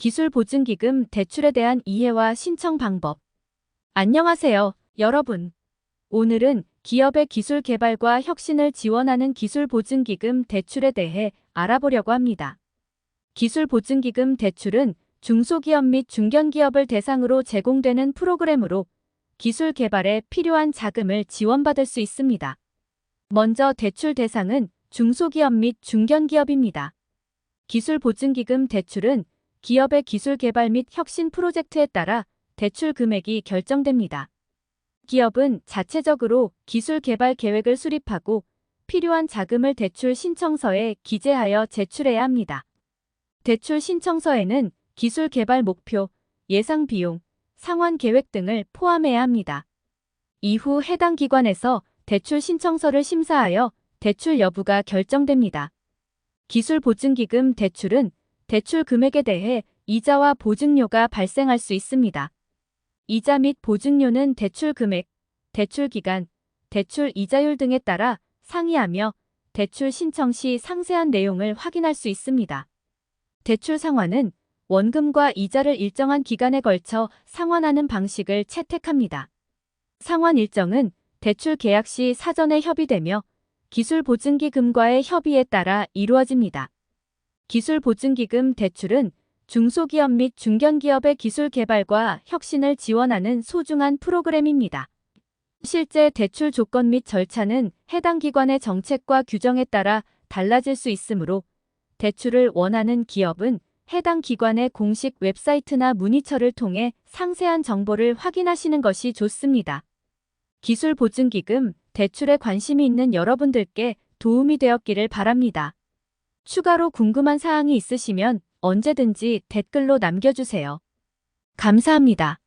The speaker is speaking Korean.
기술보증기금 대출에 대한 이해와 신청 방법. 안녕하세요, 여러분. 오늘은 기업의 기술 개발과 혁신을 지원하는 기술보증기금 대출에 대해 알아보려고 합니다. 기술보증기금 대출은 중소기업 및 중견기업을 대상으로 제공되는 프로그램으로 기술 개발에 필요한 자금을 지원받을 수 있습니다. 먼저 대출 대상은 중소기업 및 중견기업입니다. 기술보증기금 대출은 기업의 기술 개발 및 혁신 프로젝트에 따라 대출 금액이 결정됩니다. 기업은 자체적으로 기술 개발 계획을 수립하고 필요한 자금을 대출 신청서에 기재하여 제출해야 합니다. 대출 신청서에는 기술 개발 목표, 예상 비용, 상환 계획 등을 포함해야 합니다. 이후 해당 기관에서 대출 신청서를 심사하여 대출 여부가 결정됩니다. 기술 보증기금 대출은 대출 금액에 대해 이자와 보증료가 발생할 수 있습니다. 이자 및 보증료는 대출 금액, 대출 기간, 대출 이자율 등에 따라 상이하며 대출 신청 시 상세한 내용을 확인할 수 있습니다. 대출 상환은 원금과 이자를 일정한 기간에 걸쳐 상환하는 방식을 채택합니다. 상환 일정은 대출 계약 시 사전에 협의되며 기술 보증기금과의 협의에 따라 이루어집니다. 기술 보증기금 대출은 중소기업 및 중견기업의 기술 개발과 혁신을 지원하는 소중한 프로그램입니다. 실제 대출 조건 및 절차는 해당 기관의 정책과 규정에 따라 달라질 수 있으므로 대출을 원하는 기업은 해당 기관의 공식 웹사이트나 문의처를 통해 상세한 정보를 확인하시는 것이 좋습니다. 기술 보증기금 대출에 관심이 있는 여러분들께 도움이 되었기를 바랍니다. 추가로 궁금한 사항이 있으시면 언제든지 댓글로 남겨주세요. 감사합니다.